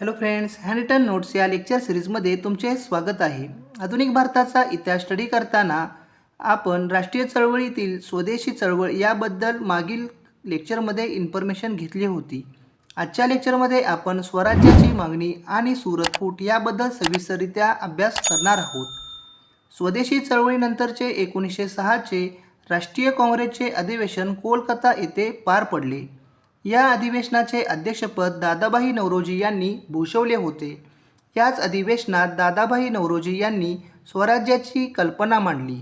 Hello friends हॅनिटन notes या lecture सिरीजमध्ये तुमचे स्वागत आहे. आधुनिक भारताचा इतिहास स्टडी करताना आपण राष्ट्रीय चळवळीतील स्वदेशी चळवळ याबद्दल मागील लेक्चरमध्ये इन्फॉर्मेशन घेतली होती. आजच्या लेक्चरमध्ये आपण स्वराज्याची मागणी आणि सूरतफूट याबद्दल सविस्तररित्या अभ्यास करणार आहोत. स्वदेशी चळवळीनंतरचे एकोणीसशे सहाचे राष्ट्रीय काँग्रेसचे अधिवेशन कोलकाता येथे पार पडले. या अधिवेशनाचे अध्यक्षपद दादाभाई नवरोजी यांनी भूषवले होते. याच अधिवेशनात दादाभाई नवरोजी यांनी स्वराज्याची कल्पना मांडली.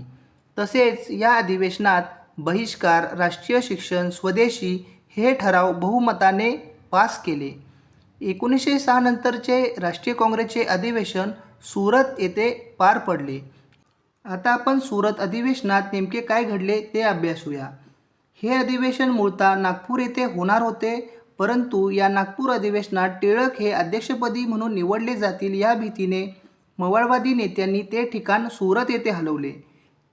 तसेच या अधिवेशनात बहिष्कार राष्ट्रीय शिक्षण स्वदेशी हे ठराव बहुमताने पास केले. एकोणीसशे सहानंतरचे राष्ट्रीय काँग्रेसचे अधिवेशन सुरत येथे पार पडले. आता आपण सुरत अधिवेशनात नेमके काय घडले ते अभ्यासूया. हे अधिवेशन मूळतः नागपूर येथे होणार होते परंतु या नागपूर अधिवेशनात टिळक हे अध्यक्षपदी म्हणून निवडले जातील या भीतीने मवाळवादी नेत्यांनी ते ठिकाण सुरत येथे हलवले.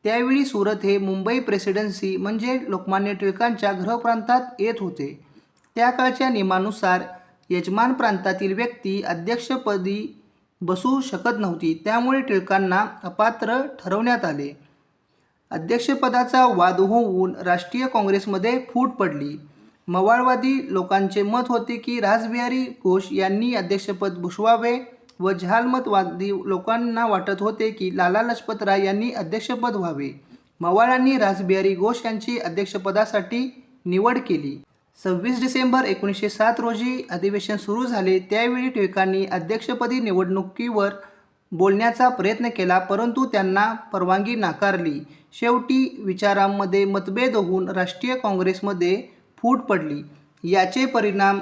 त्यावेळी सुरत हे मुंबई प्रेसिडेन्सी म्हणजे लोकमान्य टिळकांच्या गृहप्रांतात येत होते. त्या काळच्या नियमानुसार यजमान प्रांतातील व्यक्ती अध्यक्षपदी बसू शकत नव्हती त्यामुळे टिळकांना अपात्र ठरवण्यात आले. अध्यक्षपदाचा वाद होऊन राष्ट्रीय काँग्रेसमध्ये फूट पडली. मवाळवादी लोकांचे मत होते की राजबिहारी घोष यांनी अध्यक्षपद भुषवावे व जहालमतवादी लोकांना वाटत होते की लाला लजपत राय यांनी अध्यक्षपद व्हावे. मवाळांनी राजबिहारी घोष यांची अध्यक्षपदासाठी निवड केली. सव्वीस डिसेंबर एकोणीसशे सात रोजी अधिवेशन सुरू झाले. त्यावेळी टिळकांनी अध्यक्षपदी निवडणुकीवर बोलण्याचा प्रयत्न केला परंतु त्यांना परवानगी नाकारली. शेवटी विचारांमध्ये मतभेद होऊन राष्ट्रीय काँग्रेसमध्ये फूट पडली. याचे परिणाम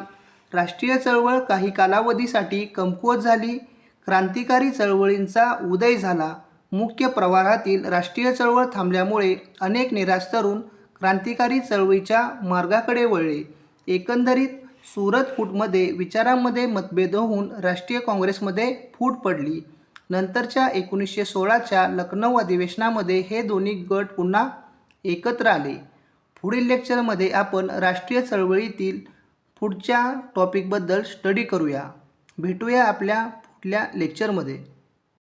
राष्ट्रीय चळवळ काही कालावधीसाठी कमकुवत झाली. क्रांतिकारी चळवळींचा उदय झाला. मुख्य प्रवाहातील राष्ट्रीय चळवळ थांबल्यामुळे अनेक निराश तरुण क्रांतिकारी चळवळीच्या मार्गाकडे वळले. एकंदरीत सुरत फूटमध्ये विचारांमध्ये मतभेद होऊन राष्ट्रीय काँग्रेसमध्ये फूट पडली. नंतरच्या एकोणीसशे सोळाच्या लखनौ अधिवेशनामध्ये हे दोन्ही गट पुन्हा एकत्र आले. पुढील लेक्चरमध्ये आपण राष्ट्रीय चळवळीतील पुढच्या टॉपिकबद्दल स्टडी करूया. भेटूया आपल्या पुढल्या लेक्चरमध्ये